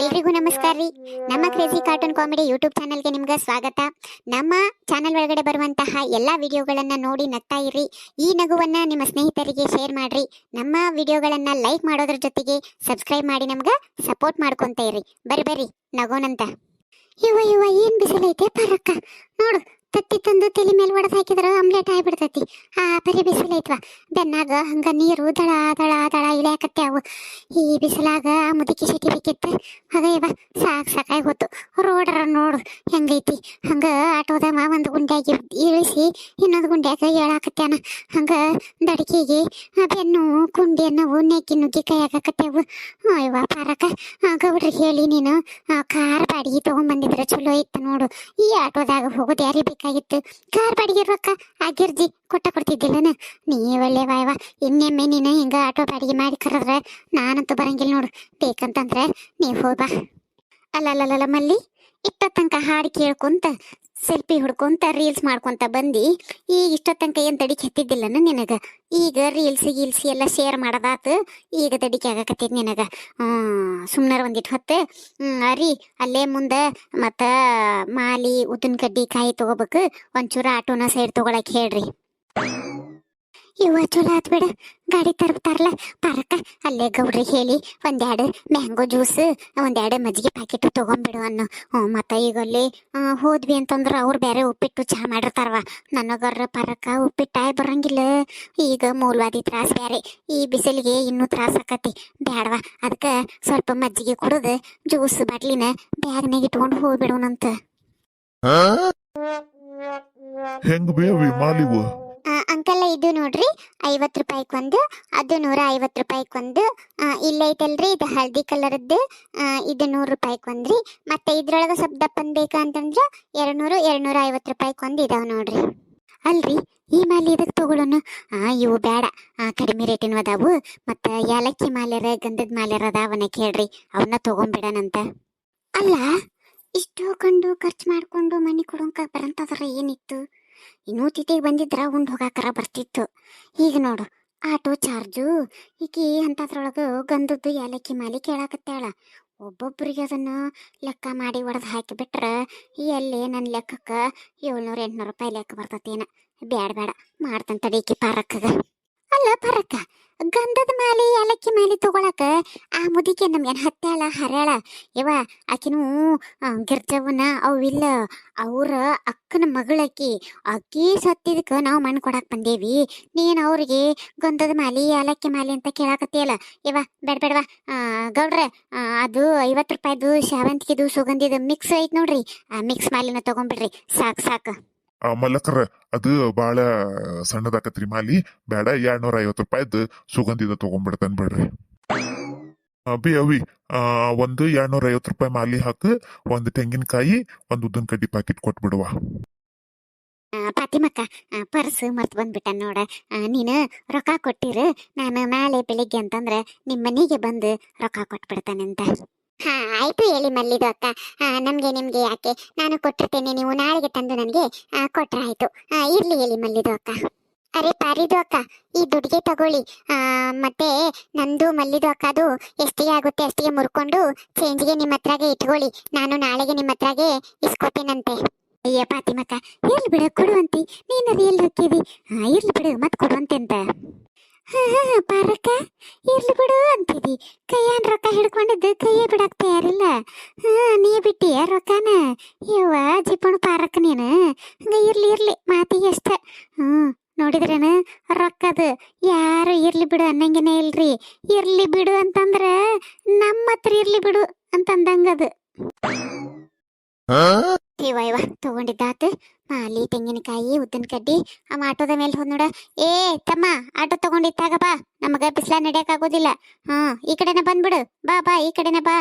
ಎಲ್ರಿಗೂ ನಮಸ್ಕಾರ ರೀ. ನಮ್ಮ ಕ್ರೇಜಿ ಕಾರ್ಟೂನ್ ಕಾಮಿಡಿ ಯೂಟ್ಯೂಬ್ ಚಾನಲ್ಗೆ ನಿಮ್ಗೆ ಸ್ವಾಗತ. ನಮ್ಮ ಚಾನಲ್ ಒಳಗಡೆ ಬರುವಂತಹ ಎಲ್ಲ ವಿಡಿಯೋಗಳನ್ನ ನೋಡಿ ನಗ್ತಾ ಇರಿ. ಈ ನಗುವನ್ನ ನಿಮ್ಮ ಸ್ನೇಹಿತರಿಗೆ ಶೇರ್ ಮಾಡ್ರಿ. ನಮ್ಮ ವಿಡಿಯೋಗಳನ್ನ ಲೈಕ್ ಮಾಡೋದ್ರ ಜೊತೆಗೆ ಸಬ್ಸ್ಕ್ರೈಬ್ ಮಾಡಿ ನಮ್ಗೆ ಸಪೋರ್ಟ್ ಮಾಡ್ಕೊಂತ ಇರಿ. ಬರ್ರಿ ಬರ್ರಿ ನಗೋನಂತ ಇವ ಇವ ಏನ್ ಬಿಸಿಲೈತೆ ಪರಕ್ಕ ನೋಡು ತತ್ತಿ ತಂದು ತಲೆ ಮೇಲೆ ಒಡೆದು ಹಾಕಿದ್ರ ಆಮ್ಲೆಟ್ ಆಗ್ಬಿಡ್ತೈತಿ. ಆ, ಬರೀ ಬಿಸಿಲೈತ್ವ ಬೆನ್ನಾಗ ಹಂಗ ನೀರು ದಳ ದಳ ದಳ ಇಳ್ಯಾಕತ್ಯಾವು ಈ ಬಿಸಿಲಾಗ ಮುದುಕಿ ಸಿಟಿ ಬೇಕಿತ್ತು. ಅದ ಇವ ಸಾಕ್ ಸಾಕಾಗಿ ಹೋತು. ರೋಡರ ನೋಡು, ಹೆಂಗೈತಿ? ಹಂಗ ಆಟೋದಾಗ ಒಂದು ಗುಂಡ್ಯಾಗಿ ಇಳಿಸಿ ಇನ್ನೊಂದು ಗುಂಡ್ಯಾಗ ಹೇಳಾಕತ್ಯಾನ ಹಂಗ ದಡಕಿಗೆ ಬೆನ್ನು, ಕುಂಡಿ ಅನ್ನವು, ನೆಕ್ಕಿ ನುಗ್ಗಿ ಕೈ ಹಾಕಕತ್ಯಾವು ಇವ ಪಾರಕ ಹೇಳಿ ನೀನು ಕಾರ್ ಬಾಡಿಗೆ ತೊಗೊಂಬಂದಿದ್ರೆ ಚಲೋ ಇತ್ತು ನೋಡು. ಈ ಆಟೋದಾಗ ಹೋಗೋದು ಯಾರಿಗೆ ಬೇಕಾಗಿತ್ತು. ಕಾರ್ ಬಾಡಿಗೆ ರೊಕ್ಕ ಆಗಿರ್ಜಿ ಕೊಟ್ಟ ಕೊಡ್ತಿದ್ದಿಲ್ಲನ ನೀ ಒಳ್ಳೆ ವಾಯವ ಇನ್ನೆಮ್ಮೆ ನೀನು ಹಿಂಗ ಆಟೋ ಬಾಡಿಗೆ ಮಾಡಿ ಕರೆದ್ರೆ ನಾನಂತೂ ಬರಂಗಿಲ್ಲ ನೋಡು. ಬೇಕಂತಂದ್ರೆ ನೀವು ಹೋಗ್ಬಾ ಅಲ್ಲಲ್ಲಲ್ಲ ಮಲ್ಲಿ ಇಟ್ಟ ತನಕ ಹಾಡು ಕೇಳ್ಕೊಂತ ಸೆಲ್ಫಿ ಹುಡ್ಕೊಂತ ರೀಲ್ಸ್ ಮಾಡ್ಕೊಂತ ಬಂದು ಈಗ ಇಷ್ಟ ತನಕ ಏನು ತಡಿಕೆ ಹತ್ತಿದ್ದಿಲ್ಲನ ನಿನಗ? ಈಗ ರೀಲ್ಸ್, ಗೀಲ್ಸ್ ಎಲ್ಲ ಶೇರ್ ಮಾಡೋದಾತು, ಈಗ ತಡಿಕೆ ಆಗಕತ್ತೈತಿ ನಿನಗ. ಸುಮ್ಮನೆ ಒಂದಿಟ್ಟು ಹೊತ್ತು ಅರಿ, ಅಲ್ಲೇ ಮುಂದೆ ಮತ್ತು ಮಾಲಿ ಉದ್ದಿನ ಕಡ್ಡಿ ಕಾಯಿ ತಗೋಬೇಕು, ಒಂಚೂರು ಆಟೋನ ಸೈಡ್ ತೊಗೊಳಕ್ಕೆ ಹೇಳ್ರಿ. ಇವ ಚಲೋ ಆತ್ ಬಿಡ. ಗಾಡಿ ತರ್ತಾರಲ್ಲ ಪಾರಕ ಅಲ್ಲೇ ಗೌಡ್ರಿ ಹೇಳಿ ಒಂದೆರಡು ಮ್ಯಾಂಗೋ ಜ್ಯೂಸ್, ಒಂದೆರಡು ಮಜ್ಜಿಗೆ ಪ್ಯಾಕೆಟ್ ತೊಗೊಂಬಿಡು ಅನ್ನು. ಹ್ಞೂ, ಮತ್ತು ಈಗ ಅಲ್ಲಿ ಹೋದ್ವಿ ಅಂತಂದ್ರೆ ಅವ್ರು ಬೇರೆ ಉಪ್ಪಿಟ್ಟು ಚಹಾ ಮಾಡಿರ್ತಾರವ. ನನಗರ ಪಾರಕ ಉಪ್ಪಿಟ್ಟಾಯ್ ಬರಂಗಿಲ್ಲ. ಈಗ ಮೂಲವಾದಿ ತ್ರಾಸ ಬೇರೆ ಈ ಬಿಸಿಲಿಗೆ ಇನ್ನೂ ತ್ರಾಸ ಆಕತಿ. ಬ್ಯಾಡವ. ಅದಕ್ಕೆ ಸ್ವಲ್ಪ ಮಜ್ಜಿಗೆ ಕುಡಿದು ಜ್ಯೂಸ್ ಬಾಟ್ಲಿನ ಬ್ಯಾಗ್ನಾಗ ಇಟ್ಕೊಂಡು ಹೋಗ್ಬಿಡೋಣಂತ. ಹೆಂಗ್ ಬೇವಿ ಮಾಲಿವು ನೋಡ್ರಿ ರೂಪಾಯಿಗೆ ಒಂದು ಅದು ನೂರ ಐವತ್ತು ರೂಪಾಯಿಗೊಂದು ಇಲ್ಲೈತಲ್ರಿ ಇದು ಹಳದಿ ಕಲರದ್ದು ಇದು ನೂರು ರೂಪಾಯಿಗೊಂದ್ರಿ ಮತ್ತೆ ಇದ್ರೊಳಗೆ ಸ್ವಲ್ಪ ದಪ್ಪನ್ ಬೇಕಾ ಅಂತಂದ್ರೆ ಎರಡು ನೂರು ಐವತ್ತು ರೂಪಾಯಿಗೊಂದು ಇದಾವೆ ನೋಡ್ರಿ. ಅಲ್ರಿ, ಈ ಮಾಲೆ ಇದಕ್ಕೆ ಆ, ಇವು ಬೇಡ ಕಡಿಮೆ ರೇಟಿನ ಅದಾವು. ಮತ್ತು ಏಲಕ್ಕಿ ಮಾಲೆರ ಗಂಧದ ಮಾಲೆರ ಅದಾವನ ಕೇಳ್ರಿ. ಅವನ್ನ ತೊಗೊಂಬಿಡೋಣಂತ ಅಲ್ಲ, ಇಷ್ಟು ಕಂಡು ಖರ್ಚು ಮಾಡ್ಕೊಂಡು ಮನೆ ಕೊಡೋಂಕ ಬರಂತದ್ರ ಏನಿತ್ತು? ಇನ್ನೂ ತಿಥಿಗೆ ಬಂದಿದ್ರ ಉಂಡು ಹೋಗಾಕರ ಬರ್ತಿತ್ತು. ಈಗ ನೋಡು, ಆಟೋ ಚಾರ್ಜು, ಈಕಿ ಅಂಥದ್ರೊಳಗೆ ಗಂಧದ್ದು ಏಲಕ್ಕಿ ಮಾಲಿ ಕೇಳಾಕತ್ತಾಳ. ಒಬ್ಬೊಬ್ಬರಿಗೆ ಅದನ್ನು ಲೆಕ್ಕ ಮಾಡಿ ಒಡೆದು ಹಾಕಿಬಿಟ್ರೆ ಎಲ್ಲಿ ನನ್ನ ಲೆಕ್ಕಕ್ಕೆ ಏಳ್ನೂರು ಎಂಟ್ನೂರು ರೂಪಾಯಿ ಲೆಕ್ಕ ಬರ್ತತೇನ. ಬ್ಯಾಡ ಬೇಡ ಮಾಡ್ತಾನೆ ತಡೀಕಿ ಪಾರಕ್ಕಗ. ಅಲ್ಲ ಪಾರಕ್ಕ ಗಂಧದ ಮಾಲೆ, ಏಲಕ್ಕಿ ಮಾಲೆ ತಗೊಳಕ ಆ ಮುದಿಕೆ ನಮ್ಗೇನು ಹತ್ತಾಳ, ಹರ್ಯಾಳ? ಇವ ಆಕಿನೂ ಗಿರ್ಜವನ ಅವಿಲ್ಲ ಅವ್ರ ಅಕ್ಕನ ಮಗಳಕ್ಕಿ ಅಕ್ಕಿ ಸತ್ತಿದಕ್ಕೆ ನಾವು ಮಣ್ಣು ಕೊಡಕ್ಕೆ ಬಂದೇವಿ. ನೀನು ಅವ್ರಿಗೆ ಗಂಧದ ಮಾಲೆ, ಏಲಕ್ಕಿ ಮಾಲೆ ಅಂತ ಕೇಳಾಕತ್ತಿಯಲ್ಲ. ಇವ ಬೇಡ, ಬೇಡವಾ. ಗೌಡ್ರ ಅದು ಐವತ್ತು ರೂಪಾಯಿದು, ಸೇವಂತಿಗೆದು, ಸುಗಂಧಿದು ಮಿಕ್ಸ್ ಐತೆ ನೋಡ್ರಿ. ಆ ಮಿಕ್ಸ್ ಮಾಲಿನ ತೊಗೊಂಬಿಡ್ರಿ. ಸಾಕು ಸಾಕು. ಆ ಮಲ್ಲಕರ ಅದು ಬಾಳ ಸಣ್ಣದಾಕತ್ರಿ ಮಾಲಿ. ಬೇಡ ಎರಡ್ನೂರ ಐವತ್ತು ರೂಪಾಯಿದ್ ಸುಗಂಧಿದ ತಗೊಂಡ್ಬಿಡ್ತಾನೆ ಬಿಡ್ರಿ. ಅಭಿ ಅವಿ ಒಂದು ಎರಡ್ನೂರ ಐವತ್ತು ರೂಪಾಯಿ ಮಾಲಿ ಹಾಕು, ಒಂದು ತೆಂಗಿನಕಾಯಿ, ಒಂದು ಉದ್ದಿನ ಕಡ್ಡಿ ಪ್ಯಾಕೆಟ್ ಕೊಟ್ಬಿಡುವ. ಫಾತಿಮಕ್ಕ ಪರ್ಸ್ ಮರ್ತ್ ಬಂದ್ಬಿಟ್ಟ ನೋಡ. ನೀನು ರೊಕ್ಕ ಕೊಟ್ಟಿರು, ನಾನು ನಾಳೆ ಬೆಳಿಗ್ಗೆ ಅಂತಂದ್ರೆ ನಿಮ್ಮ ಮನೆಗೆ ಬಂದು ರೊಕ್ಕ ಕೊಟ್ಬಿಡ್ತಾನಂತ. ಹಾ, ಆಯ್ತು ಹೇಳಿ ಮಲ್ಲಿದು ಅಕ್ಕ. ನಮ್ಗೆ ನಿಮ್ಗೆ ಯಾಕೆ? ನಾನು ಕೊಟ್ಟಿರ್ತೇನೆ, ನೀವು ನಾಳೆಗೆ ತಂದು ನನಗೆ ಕೊಟ್ರೆ ಆಯ್ತು. ಇರ್ಲಿ ಹೇಳಿ ಮಲ್ಲಿದು ಅಕ್ಕ. ಅರೆ, ಪಾರಿದು ಅಕ್ಕ, ಈ ದುಡ್ಡಿಗೆ ತಗೊಳ್ಳಿ. ಮತ್ತೆ ನಂದು ಮಲ್ಲಿದು ಅಕ್ಕದು ಎಷ್ಟಿಗೆ ಆಗುತ್ತೆ ಅಷ್ಟಿಗೆ ಮುರ್ಕೊಂಡು ಚೇಂಜ್ಗೆ ನಿಮ್ಮ ಹತ್ರಾಗೆ ಇಟ್ಕೊಳ್ಳಿ. ನಾನು ನಾಳೆಗೆ ನಿಮ್ಮ ಹತ್ರಾಗೆ ಇಸ್ಕೊತೇನಂತೆ. ಅಯ್ಯ, ಪಾತಿಮಕ್ಕ ಎಲ್ಲಿ ಬಿಡು ಕೊಡುವಂತಿ ನೀನು ಅದು ಎಲ್ಲಿ ಹಾಕಿದಿ ಇರ್ಲಿ ಬಿಡು, ಮತ್ತೆ ಕೊಡುವಂತೆ ಅಂತ ಪಾರಕ್ಕ, ಇರ್ಲಿ ಬಿಡು ಅಂತಿದಿ. ಕೈಯನ್ ರೊಕ್ಕ ಹಿಡ್ಕೊಂಡಿದ್ದು ಕೈಯೇ ಬಿಡಕ್ ತಯಾರಿಲ್ಲ. ನೀ ಬಿಟ್ಟಿಯ ರೊಕ್ಕನ? ಯವ್ವ, ಜಿಪ್ಪಣ ಪಾರಕ್ ನೀನು. ಹಂಗ ಇರ್ಲಿ ಇರ್ಲಿ, ಮಾತಿಗೆ ಅಷ್ಟ. ಹ್ಮ್, ನೋಡಿದ್ರೇನ? ರೊಕ್ಕದು ಯಾರು ಇರ್ಲಿ ಬಿಡು ಅನ್ನಂಗಿನೇ ಇಲ್ರಿ. ಇರ್ಲಿ ಬಿಡು ಅಂತಂದ್ರೆ ನಮ್ಮ ಹತ್ರ ಇರ್ಲಿ ಬಿಡು ಅಂತಂದಂಗದು. ಇವ ಇವ ತಗೊಂಡಿದ್ದಾತ. ಮಾಲಿ ತೆಂಗಿನಕಾಯಿ ಉದ್ದಿನ ಕಡ್ಡಿ ಅವ ಆಟೋದ ಮೇಲೆ ಹೋದ್ ನೋಡ. ಏ ತಮ್ಮ, ಆಟೋ ತಗೊಂಡಿತ್ತಾಗ ಬಾ. ನಮಗ ಬಿಸಿಲ ನಡೆಯಕ ಆಗೋದಿಲ್ಲ. ಹ್ಮ್, ಈ ಕಡೆನೆ ಬಂದ್ಬಿಡು. ಬಾ ಬಾ, ಈ ಕಡೆನೆ ಬಾ.